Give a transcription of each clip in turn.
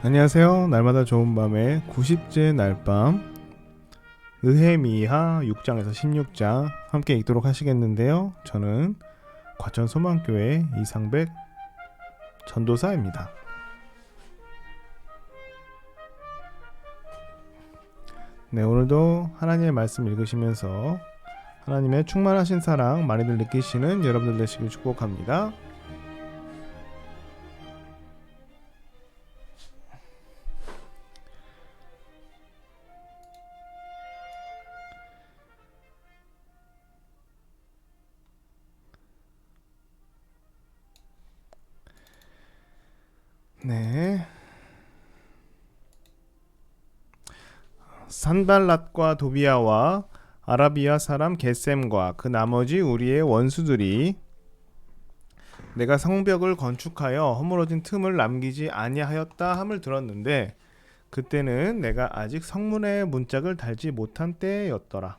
안녕하세요. 날마다 좋은 밤의 90째 날밤 의해미하 6장에서 16장 함께 읽도록 하시겠는데요. 저는 과천 소망교회 이상백 전도사입니다. 네, 오늘도 하나님의 말씀 읽으시면서 하나님의 충만하신 사랑 많이들 느끼시는 여러분들 되시길 축복합니다. 산발랏과 도비아와 아라비아 사람 게셈과 그 나머지 우리의 원수들이 내가 성벽을 건축하여 허물어진 틈을 남기지 아니하였다 함을 들었는데 그때는 내가 아직 성문에 문짝을 달지 못한 때였더라.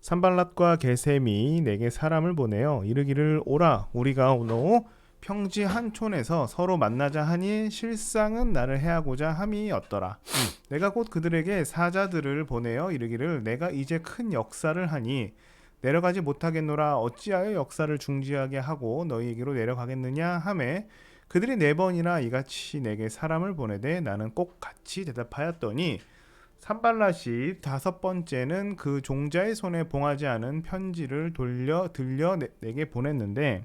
산발랏과 게셈이 내게 사람을 보내어 이르기를 오라 우리가 오노 평지 한 촌에서 서로 만나자 하니 실상은 나를 해하고자 함이었더라. 내가 곧 그들에게 사자들을 보내어 이르기를 내가 이제 큰 역사를 하니 내려가지 못하겠노라 어찌하여 역사를 중지하게 하고 너희에게로 내려가겠느냐 하매 그들이 네 번이나 이같이 내게 사람을 보내되 나는 꼭 같이 대답하였더니 산발랏이 다섯 번째는 그 종자의 손에 봉하지 않은 편지를 돌려 들려 내, 내게 보냈는데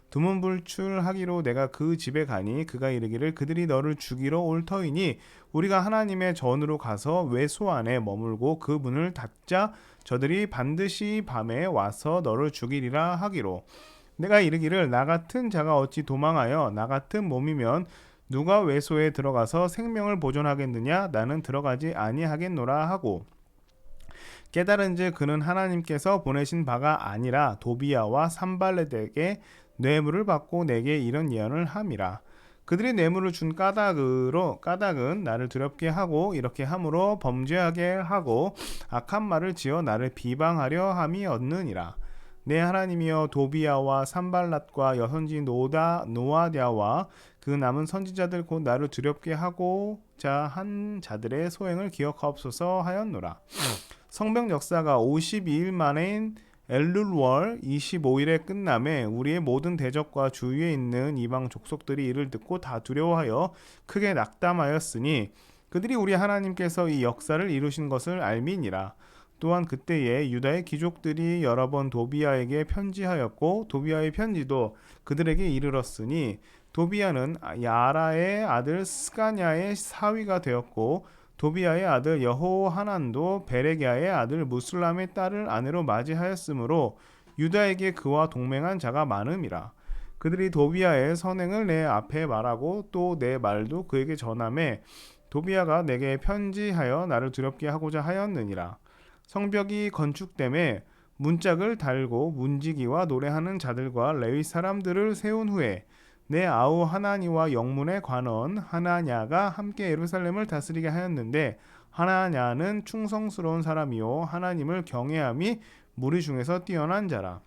두문불출하기로 내가 그 집에 가니 그가 이르기를 그들이 너를 죽이러 올 터이니 우리가 하나님의 전으로 가서 외소 안에 머물고 그 문을 닫자 저들이 반드시 밤에 와서 너를 죽이리라 하기로. 내가 이르기를 나 같은 자가 어찌 도망하여 나 같은 몸이면 누가 외소에 들어가서 생명을 보존하겠느냐? 나는 들어가지 아니하겠노라 하고. 깨달은즉 그는 하나님께서 보내신 바가 아니라 도비아와 산발렛에게 뇌물을 받고 내게 이런 예언을 함이라. 그들이 뇌물을 준 까닭으로 까닭은 나를 두렵게 하고 이렇게 함으로 범죄하게 하고 악한 말을 지어 나를 비방하려 함이 얻느니라. 내 하나님이여 도비아와 산발랏과 여선지 노다 노아디아와 그 남은 선지자들 곧 나를 두렵게 하고자 한 자들의 소행을 기억하옵소서 하였노라. 성벽 역사가 52일 만인 엘룰월 25일에 끝남에 우리의 모든 대적과 주위에 있는 이방 족속들이 이를 듣고 다 두려워하여 크게 낙담하였으니 그들이 우리 하나님께서 이 역사를 이루신 것을 알미니라. 또한 그때에 유다의 귀족들이 여러 번 도비아에게 편지하였고 도비아의 편지도 그들에게 이르렀으니 도비아는 야라의 아들 스가냐의 사위가 되었고 도비아의 아들 여호하난도 베레기아의 아들 무슬람의 딸을 아내로 맞이하였으므로 유다에게 그와 동맹한 자가 많음이라. 그들이 도비아의 선행을 내 앞에 말하고 또 내 말도 그에게 전함에 도비아가 내게 편지하여 나를 두렵게 하고자 하였느니라. 성벽이 건축됨에 문짝을 달고 문지기와 노래하는 자들과 레위 사람들을 세운 후에 내 아우 하나니와 영문의 관원 하나냐가 함께 예루살렘을 다스리게 하였는데 하나냐는 충성스러운 사람이요 하나님을 경외함이 무리 중에서 뛰어난 자라.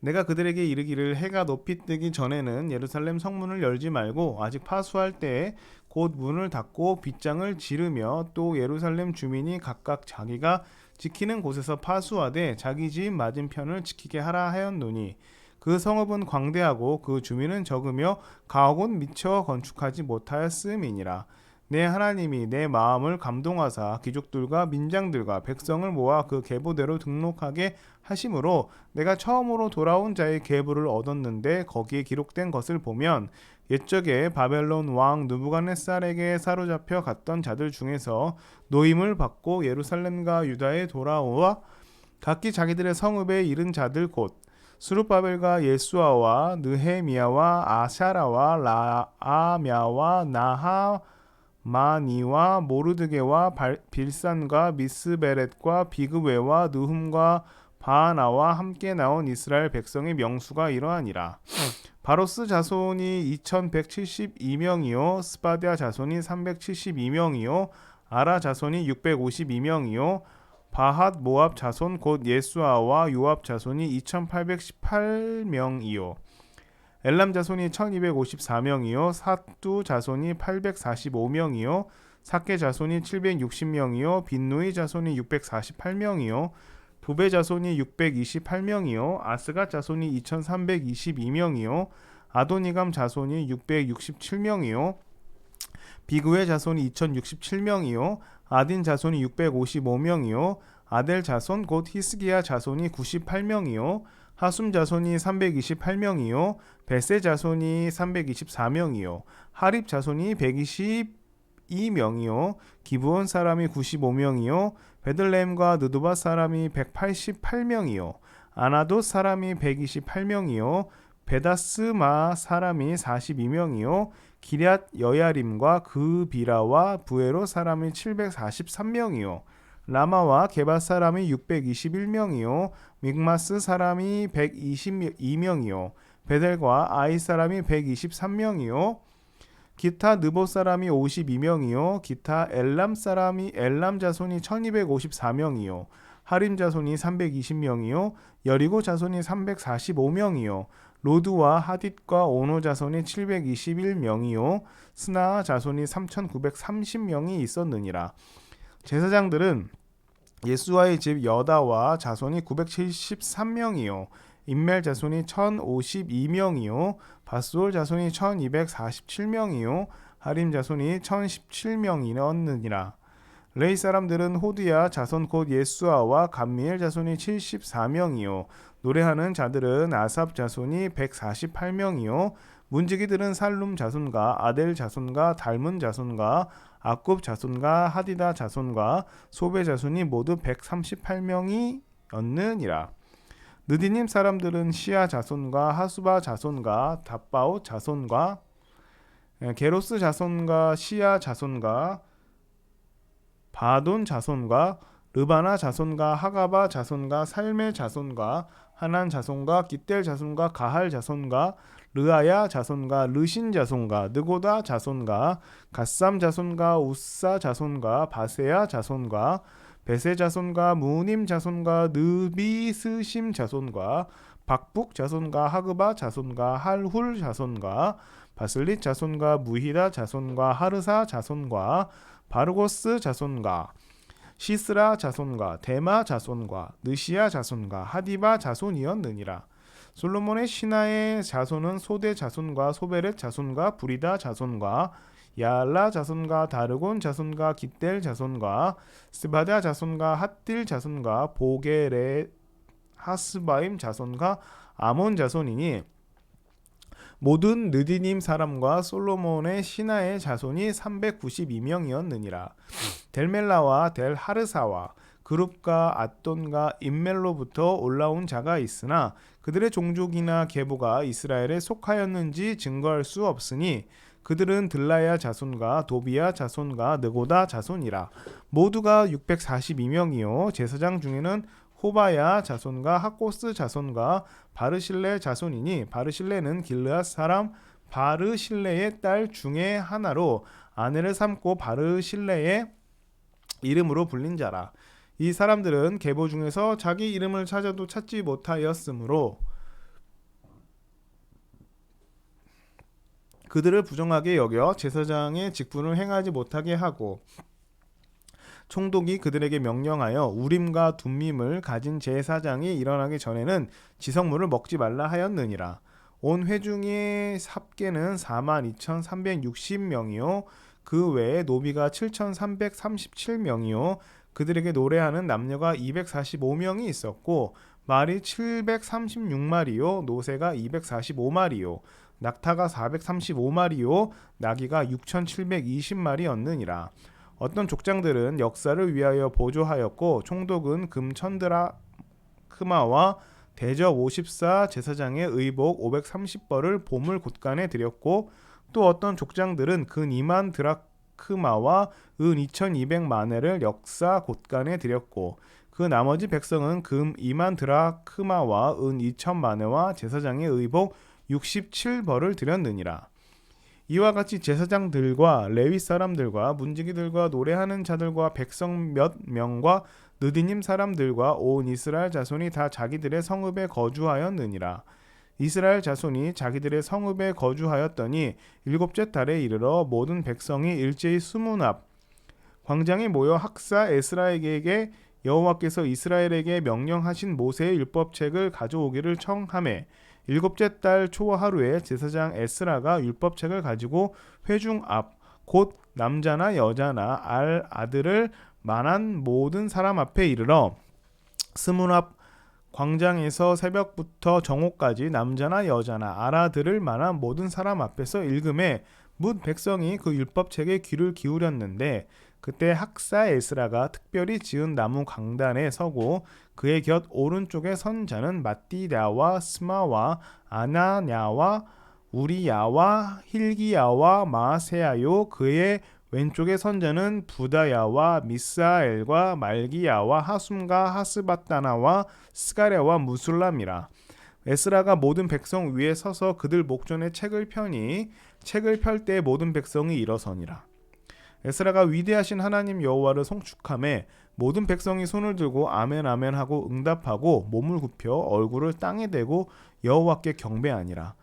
내가 그들에게 이르기를 해가 높이 뜨기 전에는 예루살렘 성문을 열지 말고 아직 파수할 때에 곧 문을 닫고 빗장을 지르며 또 예루살렘 주민이 각각 자기가 지키는 곳에서 파수하되 자기 집 맞은편을 지키게 하라 하였노니 그 성읍은 광대하고 그 주민은 적으며 가옥은 미처 건축하지 못하였음이니라. 내 하나님이 내 마음을 감동하사 귀족들과 민장들과 백성을 모아 그 계보대로 등록하게 하심으로 내가 처음으로 돌아온 자의 계보를 얻었는데 거기에 기록된 것을 보면 옛적에 바벨론 왕 느부갓네살에게 사로잡혀 갔던 자들 중에서 노임을 받고 예루살렘과 유다에 돌아오와 각기 자기들의 성읍에 이른 자들 곧 수르바벨과 예수아와 느헤미야와 아샤라와 라아мя와 나하마니와 모르드게와 발- 빌산과 미스베렛과 비그웨와 느흠과 바하나와 함께 나온 이스라엘 백성의 명수가 이러하니라. 바로스 자손이 2172명이요 스바디아 자손이 372명이요 아라 자손이 652명이요 바핫 모압 자손 곧 예수아와 요압 자손이 2818명이요. 엘람 자손이 1254명이요. 사뚜 자손이 845명이요. 사케 자손이 760명이요. 빈누이 자손이 648명이요. 도베 자손이 628명이요. 아스가 자손이 2322명이요. 아도니감 자손이 667명이요 비그의 자손이 2067명이요 아딘 자손이 655명이요 아델 자손 곧 히스기야 자손이 98명이요 하숨 자손이 328명이요 베세 자손이 324명이요 하립 자손이 122명이요 기브온 사람이 95명이요 베들레헴과 느도바 사람이 188명이요 아나도 사람이 128명이요 베다스마 사람이 42명이요 기럇 여야림과 그 비라와 부에로 사람이 743명이요. 라마와 게바 사람이 621명이요. 믹마스 사람이 122명이요. 베델과 아이 사람이 123명이요. 기타 느보 사람이 52명이요. 기타 엘람 사람이 엘람 자손이 1254명이요. 하림 자손이 320명이요. 여리고 자손이 345명이요 로드와 하딧과 오노 자손이 721명이요 스나 자손이 3930명이 있었느니라. 제사장들은 예수와의 집 여다와 자손이 973명이요 인멜 자손이 1052명이요 바스올 자손이 1247명이요 하림 자손이 1017명이었느니라. 레이 사람들은 호드야 자손 곧 예수아와 감미엘 자손이 74명이요 노래하는 자들은 아삽 자손이 148명이요. 문지기들은 살룸 자손과 아델 자손과 닮은 자손과 아굽 자손과 하디다 자손과 소베 자손이 모두 138명이었느니라. 느디님 사람들은 시아 자손과 하수바 자손과 답바오 자손과 예, 게로스 자손과 시아 자손과 바돈 자손과 르바나 자손과 하가바 자손과 살메 자손과 하난 자손과 기델 자손과 가할 자손과 르아야 자손과 르신 자손과 느고다 자손과 갓삼 자손과 우사 자손과 바세야 자손과 베세 자손과 무님 자손과 느비스심 자손과 박북 자손과 하그바 자손과 할훌 자손과 바슬릿 자손과 무히다 자손과 하르사 자손과 바르고스 자손과 시스라 자손과 데마 자손과 느시아 자손과 하디바 자손이었느니라. 솔로몬의 신하의 자손은 소대 자손과 소베렛 자손과 부리다 자손과 야알라 자손과 다르곤 자손과 기델 자손과 스바다 자손과 핫딜 자손과 보게레 하스바임 자손과 아몬 자손이니 모든 느디님 사람과 솔로몬의 신하의 자손이 392명이었느니라. 델멜라와 델 하르사와 그룹과 앗돈과 임멜로부터 올라온 자가 있으나 그들의 종족이나 계보가 이스라엘에 속하였는지 증거할 수 없으니 그들은 들라야 자손과 도비야 자손과 느고다 자손이라 모두가 642명이요 제사장 중에는 호바야 자손과 하코스 자손과 바르실레 자손이니 바르실레는 길르앗 사람 바르실레의 딸 중에 하나로 아내를 삼고 바르실레의 이름으로 불린 자라. 이 사람들은 계보 중에서 자기 이름을 찾아도 찾지 못하였으므로 그들을 부정하게 여겨 제사장의 직분을 행하지 못하게 하고 총독이 그들에게 명령하여 우림과 둠밈을 가진 제사장이 일어나기 전에는 지성물을 먹지 말라 하였느니라. 온 회중의 합계는 4만 2,360명이요 그 외에 노비가 7,337명이요 그들에게 노래하는 남녀가 245명이 있었고 말이 736마리요 노새가 245마리요 낙타가 435마리요 나귀가 6,720마리였느니라 어떤 족장들은 역사를 위하여 보조하였고 총독은 금 천드라 크마와 대저 54 제사장의 의복 530벌을 보물 곳간에 드렸고 또 어떤 족장들은 근 2만 드라크마와 은 2200마네를 역사 곳간에 드렸고 그 나머지 백성은 금 2만 드라크마와 은 2000마네와 제사장의 의복 67벌을 드렸느니라 이와 같이 제사장들과 레위 사람들과 문지기들과 노래하는 자들과 백성 몇 명과 느디님 사람들과 온 이스라엘 자손이 다 자기들의 성읍에 거주하였느니라. 이스라엘 자손이 자기들의 성읍에 거주하였더니 일곱째 달에 이르러 모든 백성이 일제히 수문 앞 광장에 모여 학사 에스라에게 여호와께서 이스라엘에게 명령하신 모세의 율법책을 가져오기를 청하매 일곱째 달초 하루에 제사장 에스라가 율법책을 가지고 회중 앞 곧 남자나 여자나 알 아들을 만한 모든 사람 앞에 이르러 스문 앞 광장에서 새벽부터 정오까지 남자나 여자나 알아들을 만한 모든 사람 앞에서 읽음에 문 백성이 그 율법책에 귀를 기울였는데 그때 학사 에스라가 특별히 지은 나무 강단에 서고 그의 곁 오른쪽에 선 자는 마띠랴와 스마와 아나냐와 우리야와 힐기야와 마세야요. 그의 왼쪽에 선 자는 부다야와 미사엘과 말기야와 하숨과 하스바다나와 스가랴와 무술람이라. 에스라가 모든 백성 위에 서서 그들 목전에 책을 펴니 책을 펼 때 모든 백성이 일어서니라 에스라가 위대하신 하나님 여호와를 송축함에 모든 백성이 손을 들고 아멘 아멘 하고 응답하고 몸을 굽혀 얼굴을 땅에 대고 여호와께 경배하니라.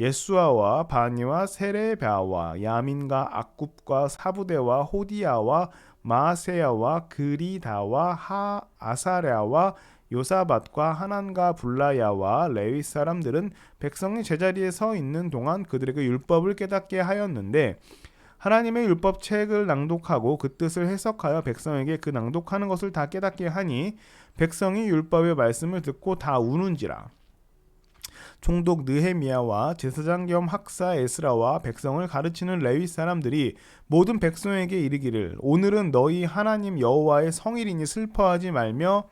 예수아와 바니와 세레베아와 야민과 악굽과 사부대와 호디야와 마세야와 그리다와 하 아사랴와 요사밭과 하난과 불라야와 레위 사람들은 백성이 제자리에 서 있는 동안 그들에게 율법을 깨닫게 하였는데 하나님의 율법 책을 낭독하고 그 뜻을 해석하여 백성에게 그 낭독하는 것을 다 깨닫게 하니 백성이 율법의 말씀을 듣고 다 우는지라. 총독 느헤미야와 제사장 겸 학사 에스라와 백성을 가르치는 레위 사람들이 모든 백성에게 이르기를 오늘은 너희 하나님 여호와의 성일이니 슬퍼하지 말며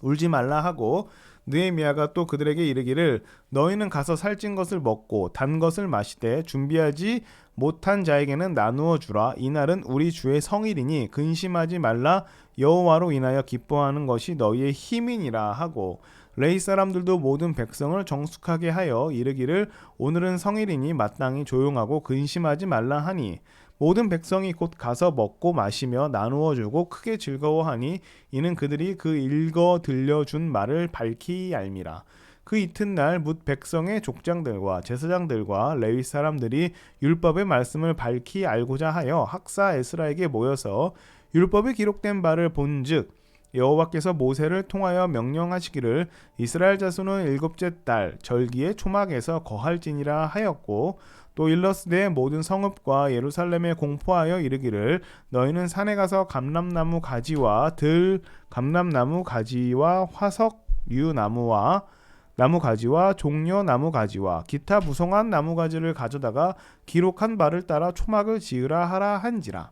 울지 말라 하고 느헤미야가 또 그들에게 이르기를 너희는 가서 살찐 것을 먹고 단 것을 마시되 준비하지 못한 자에게는 나누어 주라. 이날은 우리 주의 성일이니 근심하지 말라. 여호와로 인하여 기뻐하는 것이 너희의 힘이니라. 하고 레이 사람들도 모든 백성을 정숙하게 하여 이르기를 오늘은 성일이니 마땅히 조용하고 근심하지 말라 하니 모든 백성이 곧 가서 먹고 마시며 나누어 주고 크게 즐거워하니 이는 그들이 그 읽어 들려준 말을 밝히 알미라. 그 이튿날 뭇 백성의 족장들과 제사장들과 레위 사람들이 율법의 말씀을 밝히 알고자 하여 학사 에스라에게 모여서 율법에 기록된 바를 본즉 여호와께서 모세를 통하여 명령하시기를 이스라엘 자손은 일곱째 달 절기의 초막에서 거할지니라 하였고 또 일러스되 모든 성읍과 예루살렘에 공포하여 이르기를 너희는 산에 가서 감람나무 가지와 들 감람나무 가지와 화석류 나무와 나무 가지와 종려 나무 가지와 기타 무성한 나무 가지를 가져다가 기록한 바를 따라 초막을 지으라 하라 한지라.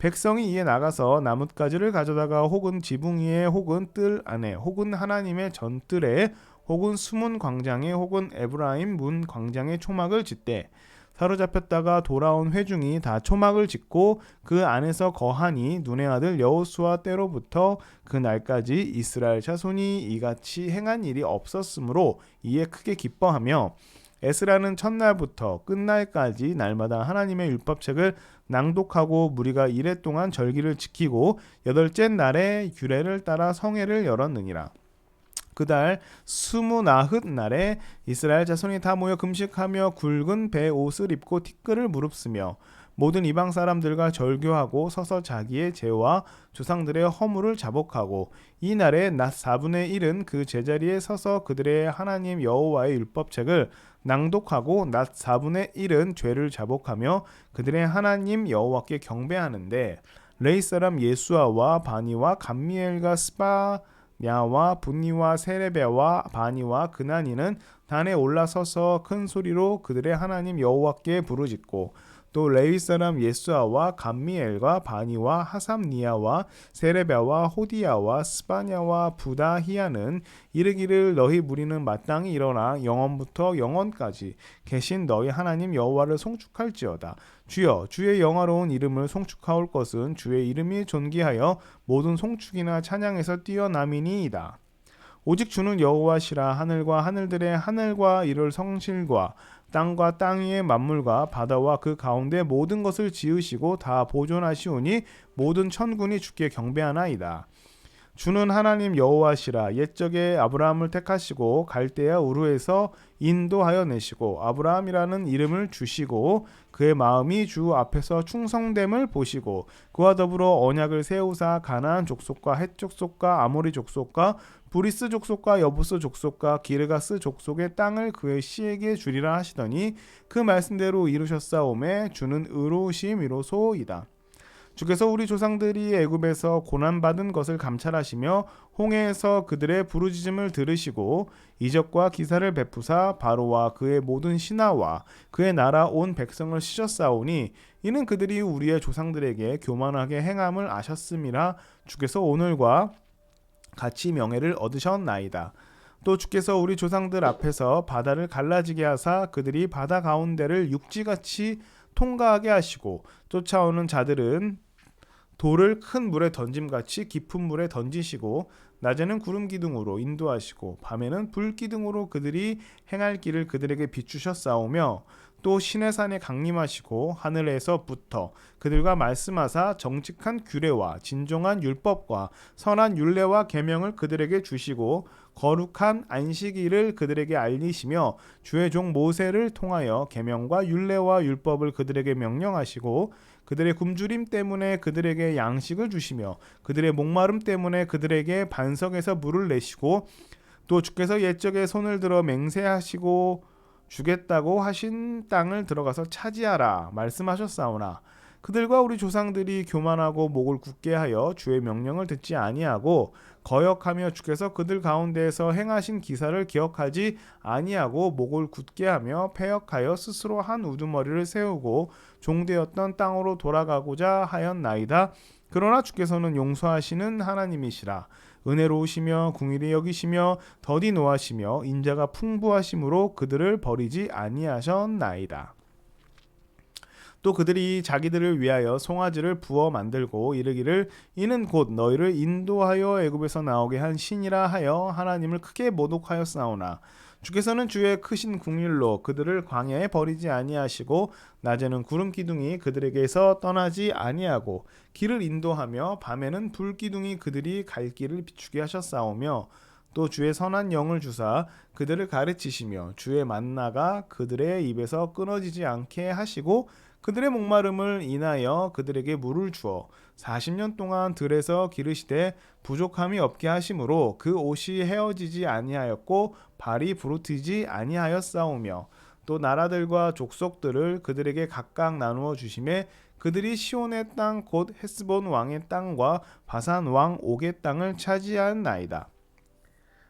백성이 이에 나가서 나뭇가지를 가져다가 혹은 지붕 위에 혹은 뜰 안에 혹은 하나님의 전뜰에 혹은 숨은 광장에 혹은 에브라임 문 광장에 초막을 짓되 사로잡혔다가 돌아온 회중이 다 초막을 짓고 그 안에서 거하니 눈의 아들 여호수아 때로부터 그 날까지 이스라엘 자손이 이같이 행한 일이 없었으므로 이에 크게 기뻐하며 에스라는 첫날부터 끝날까지 날마다 하나님의 율법책을 낭독하고 무리가 이래 동안 절기를 지키고 여덟째 날에 규례를 따라 성회를 열었느니라. 그달 스무나흔 날에 이스라엘 자손이 다 모여 금식하며 굵은 배 옷을 입고 티끌을 무릅쓰며 모든 이방 사람들과 절교하고 서서 자기의 죄와 조상들의 허물을 자복하고 이 날에 낮 4분의 1은 그 제자리에 서서 그들의 하나님 여호와의 율법책을 낭독하고 낮 4분의 1은 죄를 자복하며 그들의 하나님 여호와께 경배하는데 레이 사람 예수아와 바니와 감미엘과 스바 냐와 분니와 세레베와 바니와 그나니는 단에 올라서서 큰 소리로 그들의 하나님 여호와께 부르짖고 또 레위 사람 예수아와 감미엘과 바니와 하삼니아와 세레베와 호디야와 스바냐와 부다히야는 이르기를 너희 무리는 마땅히 일어나 영원부터 영원까지 계신 너희 하나님 여호와를 송축할지어다 주여 주의 영화로운 이름을 송축하올 것은 주의 이름이 존귀하여 모든 송축이나 찬양에서 뛰어남이니이다 오직 주는 여호와시라 하늘과 하늘들의 하늘과 이를 성실과 땅과 땅 위의 만물과 바다와 그 가운데 모든 것을 지으시고 다 보존하시오니 모든 천군이 주께 경배하나이다. 주는 하나님 여호와시라 옛적에 아브라함을 택하시고 갈대아 우르에서 인도하여 내시고 아브라함이라는 이름을 주시고 그의 마음이 주 앞에서 충성됨을 보시고 그와 더불어 언약을 세우사 가나안 족속과 헷 족속과 아모리 족속과 브리스 족속과 여부스 족속과 기르가스 족속의 땅을 그의 씨에게 주리라 하시더니 그 말씀대로 이루셨사오매 주는 의로우심이로소이다. 주께서 우리 조상들이 애굽에서 고난 받은 것을 감찰하시며 홍해에서 그들의 부르짖음을 들으시고 이적과 기사를 베푸사 바로와 그의 모든 신하와 그의 나라 온 백성을 씻었사오니 이는 그들이 우리의 조상들에게 교만하게 행함을 아셨음이라 주께서 오늘과 같이 명예를 얻으셨나이다. 또 주께서 우리 조상들 앞에서 바다를 갈라지게 하사 그들이 바다 가운데를 육지같이 통과하게 하시고 쫓아오는 자들은 돌을 큰 물에 던짐같이 깊은 물에 던지시고 낮에는 구름 기둥으로 인도하시고 밤에는 불 기둥으로 그들이 행할 길을 그들에게 비추셨사오며 또 신의 산에 강림하시고 하늘에서부터 그들과 말씀하사 정직한 규례와 진정한 율법과 선한 율례와 계명을 그들에게 주시고 거룩한 안식일을 그들에게 알리시며 주의 종 모세를 통하여 계명과 율례와 율법을 그들에게 명령하시고 그들의 굶주림 때문에 그들에게 양식을 주시며 그들의 목마름 때문에 그들에게 반석에서 물을 내시고 또 주께서 옛적에 손을 들어 맹세하시고 주겠다고 하신 땅을 들어가서 차지하라 말씀하셨사오나 그들과 우리 조상들이 교만하고 목을 굳게 하여 주의 명령을 듣지 아니하고 거역하며 주께서 그들 가운데에서 행하신 기사를 기억하지 아니하고 목을 굳게 하며 패역하여 스스로 한 우두머리를 세우고 종되었던 땅으로 돌아가고자 하였나이다. 그러나 주께서는 용서하시는 하나님이시라. 은혜로우시며 궁일이 여기시며 더디 노하시며 인자가 풍부하심으로 그들을 버리지 아니하셨나이다. 또 그들이 자기들을 위하여 송아지를 부어 만들고 이르기를 이는 곧 너희를 인도하여 애굽에서 나오게 한 신이라 하여 하나님을 크게 모독하였사오나. 주께서는 주의 크신 궁일로 그들을 광야에 버리지 아니하시고 낮에는 구름 기둥이 그들에게서 떠나지 아니하고 길을 인도하며 밤에는 불 기둥이 그들이 갈 길을 비추게 하셨사오며 또 주의 선한 영을 주사 그들을 가르치시며 주의 만나가 그들의 입에서 끊어지지 않게 하시고 그들의 목마름을 인하여 그들에게 물을 주어 40년 동안 들에서 기르시되 부족함이 없게 하심으로 그 옷이 헤어지지 아니하였고 발이 부르트지 아니하였사오며 또 나라들과 족속들을 그들에게 각각 나누어 주심에 그들이 시온의 땅 곧 헤스본 왕의 땅과 바산 왕 옥의 땅을 차지한 나이다.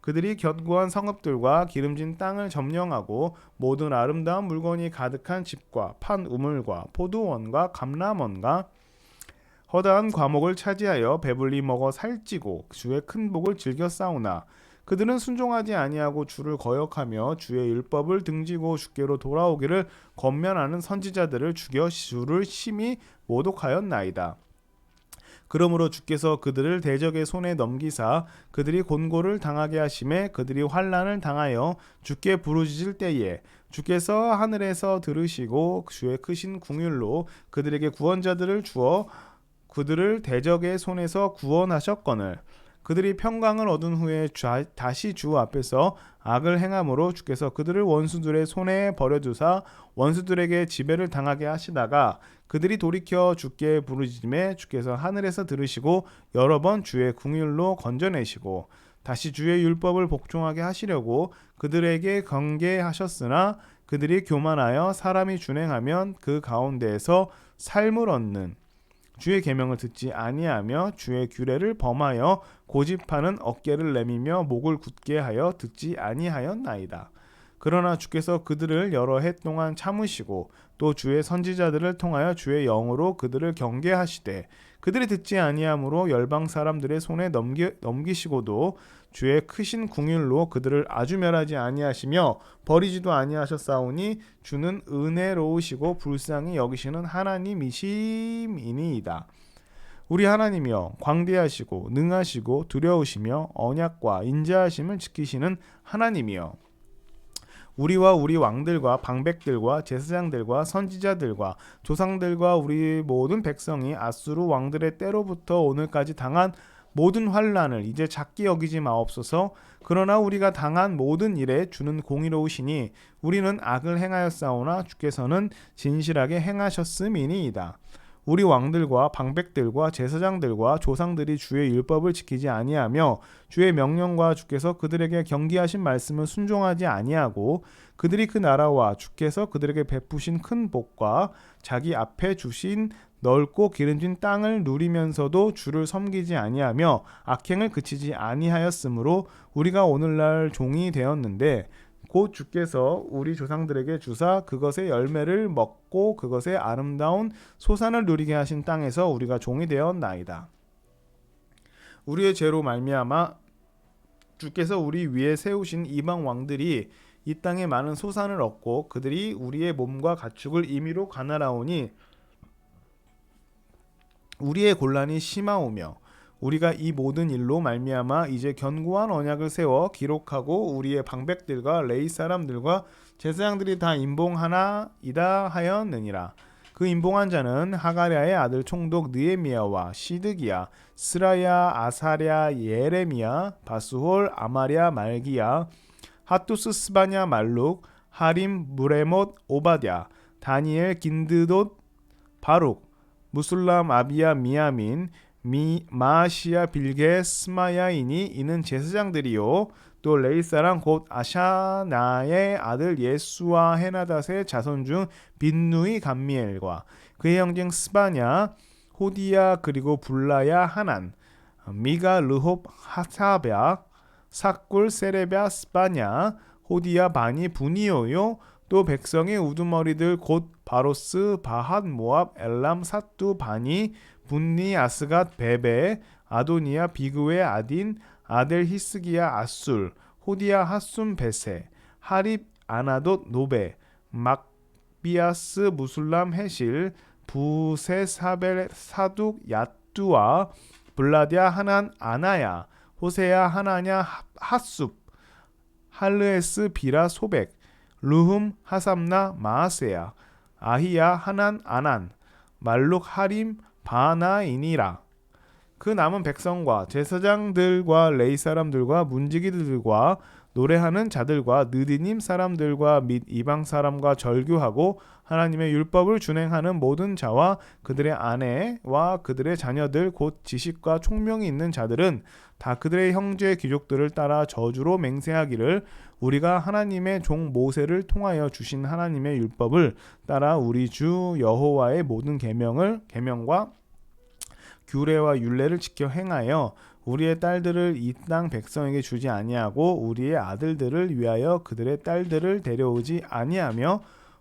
그들이 견고한 성읍들과 기름진 땅을 점령하고 모든 아름다운 물건이 가득한 집과 판 우물과 포도원과 감람원과 허다한 과목을 차지하여 배불리 먹어 살찌고 주의 큰 복을 즐겨 싸우나 그들은 순종하지 아니하고 주를 거역하며 주의 율법을 등지고 주께로 돌아오기를 권면하는 선지자들을 죽여 주를 심히 모독하였나이다. 그러므로 주께서 그들을 대적의 손에 넘기사 그들이 곤고를 당하게 하심에 그들이 환란을 당하여 주께 부르짖을 때에 주께서 하늘에서 들으시고 주의 크신 궁율로 그들에게 구원자들을 주어 그들을 대적의 손에서 구원하셨거늘 그들이 평강을 얻은 후에 좌- 다시 주 앞에서 악을 행함으로 주께서 그들을 원수들의 손에 버려두사 원수들에게 지배를 당하게 하시다가 그들이 돌이켜 주께 부르짖음에 주께서 하늘에서 들으시고 여러 번 주의 궁율로 건져내시고 다시 주의 율법을 복종하게 하시려고 그들에게 경계하셨으나 그들이 교만하여 사람이 준행하면 그 가운데에서 삶을 얻는 주의 계명을 듣지 아니하며 주의 규례를 범하여 고집하는 어깨를 내미며 목을 굳게 하여 듣지 아니하였나이다. 그러나 주께서 그들을 여러 해 동안 참으시고 또 주의 선지자들을 통하여 주의 영으로 그들을 경계하시되 그들이 듣지 아니하므로 열방 사람들의 손에 넘기, 넘기시고도 주의 크신 궁율로 그들을 아주 멸하지 아니하시며 버리지도 아니하셨사오니 주는 은혜로우시고 불쌍히 여기시는 하나님이심이니이다. 우리 하나님이여 광대하시고 능하시고 두려우시며 언약과 인자하심을 지키시는 하나님이여 우리와 우리 왕들과 방백들과 제사장들과 선지자들과 조상들과 우리 모든 백성이 아수르 왕들의 때로부터 오늘까지 당한 모든 환란을 이제 작게 여기지 마옵소서. 그러나 우리가 당한 모든 일에 주는 공의로우시니 우리는 악을 행하였사오나 주께서는 진실하게 행하셨음이니이다. 우리 왕들과 방백들과 제사장들과 조상들이 주의 율법을 지키지 아니하며 주의 명령과 주께서 그들에게 경기하신 말씀을 순종하지 아니하고 그들이 그 나라와 주께서 그들에게 베푸신 큰 복과 자기 앞에 주신 넓고 기름진 땅을 누리면서도 주를 섬기지 아니하며 악행을 그치지 아니하였으므로 우리가 오늘날 종이 되었는데 곧 주께서 우리 조상들에게 주사 그것의 열매를 먹고 그것의 아름다운 소산을 누리게 하신 땅에서 우리가 종이 되었나이다. 우리의 죄로 말미암아 주께서 우리 위에 세우신 이방 왕들이 이 땅에 많은 소산을 얻고 그들이 우리의 몸과 가축을 임의로 가나라오니 우리의 곤란이 심하오며 우리가 이 모든 일로 말미암아 이제 견고한 언약을 세워 기록하고 우리의 방백들과 레이 사람들과 제사장들이 다 임봉하나이다 하였느니라. 그 임봉한 자는 하가랴의 아들 총독 느에미야와 시드기야, 스라야, 아사랴, 예레미야, 바스홀, 아마랴, 말기야, 하투스 스바냐 말룩, 하림, 무레못, 오바댜, 다니엘, 긴드돗, 바룩, 무술람, 아비야, 미야민, 미 마시아 빌게 스마야이니 이는 제사장들이요. 또 레이 사람 곧 아샤나의 아들 예수와 헤나닷의 자손 중 빈누이 감미엘과 그의 형제 스바냐 호디야 그리고 불라야 하난 미가 르홉 하사베아 사꿀 세레베아 스바냐 호디야 바니 분이오요 또 백성의 우두머리들 곧 바로스 바핫 모압 엘람 사뚜 바니 분니 아스갓 베베 아도니아 비그웨 아딘 아델 히스기야 아술 호디야 하숨 베세 하립 아나돗 노베 막비아스 무술람 헤실 부세 사벨 사둑 야뚜아 블라디아 하난 아나야 호세야 하나냐 핫숲 할르에스 비라 소백 루흠 하삼나 마아세야 아히야 하난 아난 말룩 하림 바나이니라. 그 남은 백성과 제사장들과 레이 사람들과 문지기들과 노래하는 자들과 느디님 사람들과 및 이방 사람과 절규하고 하나님의 율법을 준행하는 모든 자와 그들의 아내와 그들의 자녀들 곧 지식과 총명이 있는 자들은 다 그들의 형제 귀족들을 따라 저주로 맹세하기를 우리가 하나님의 종 모세를 통하여 주신 하나님의 율법을 따라 우리 주 여호와의 모든 계명을 계명과 규례와 율례를 지켜 행하여 우리의 딸들을 이 땅 백성에게 주지 아니하고 우리의 아들들을 위하여 그들의 딸들을 데려오지 아니하며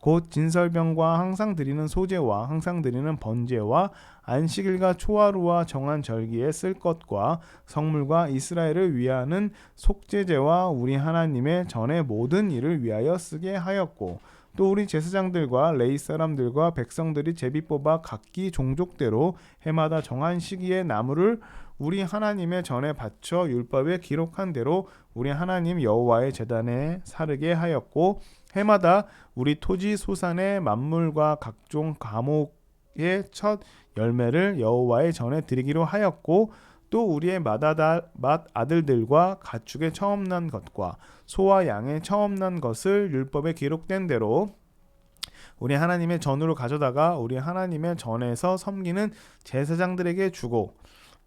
곧 진설병과 항상 드리는 소제와 항상 드리는 번제와 안식일과 초하루와 정한 절기에 쓸 것과 성물과 이스라엘을 위하는 속죄제와 우리 하나님의 전의 모든 일을 위하여 쓰게 하였고 또 우리 제사장들과 레이 사람들과 백성들이 제비 뽑아 각기 종족대로 해마다 정한 시기에 나무를 우리 하나님의 전에 바쳐 율법에 기록한 대로 우리 하나님 여호와의 제단에 사르게 하였고 해마다 우리 토지 소산의 만물과 각종 과목의 첫 열매를 여호와의 전에 드리기로 하였고 또 우리의 맏아들, 맏아들들과 가축의 처음 난 것과 소와 양의 처음 난 것을 율법에 기록된 대로 우리 하나님의 전으로 가져다가 우리 하나님의 전에서 섬기는 제사장들에게 주고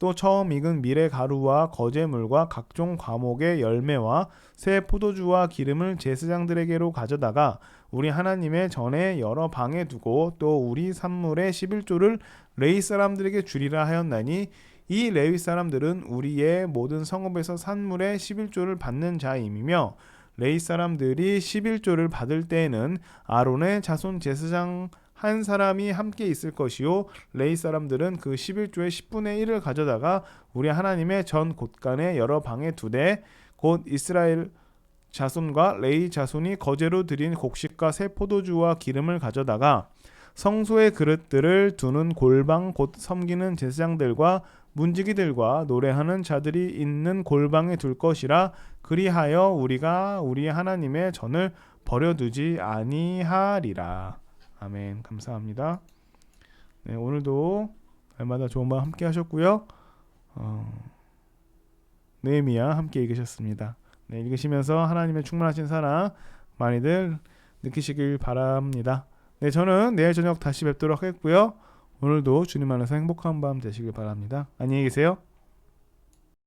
또 처음 익은 밀의 가루와 거제물과 각종 과목의 열매와 새 포도주와 기름을 제사장들에게로 가져다가 우리 하나님의 전에 여러 방에 두고 또 우리 산물의 11조를 레이 사람들에게 주리라 하였나니 이 레위 사람들은 우리의 모든 성읍에서 산물의 11조를 받는 자임이며 레이 사람들이 11조를 받을 때에는 아론의 자손 제사장 한 사람이 함께 있을 것이요 레이 사람들은 그 11조의 10분의 1을 가져다가 우리 하나님의 전 곳간에 여러 방에 두되 곧 이스라엘 자손과 레이 자손이 거제로 드린 곡식과 새 포도주와 기름을 가져다가 성소의 그릇들을 두는 골방 곧 섬기는 제사장들과 문지기들과 노래하는 자들이 있는 골방에 둘 것이라 그리하여 우리가 우리 하나님의 전을 버려두지 아니하리라. 아멘. 감사합니다. 네, 오늘도 날마다 좋은 밤 함께 하셨고요. 어, 네미야 함께 읽으셨습니다. 네, 읽으시면서 하나님의 충만하신 사랑 많이들 느끼시길 바랍니다. 네, 저는 내일 저녁 다시 뵙도록 하겠고요. 오늘도 주님 안에서 행복한 밤 되시길 바랍니다. 안녕히 계세요.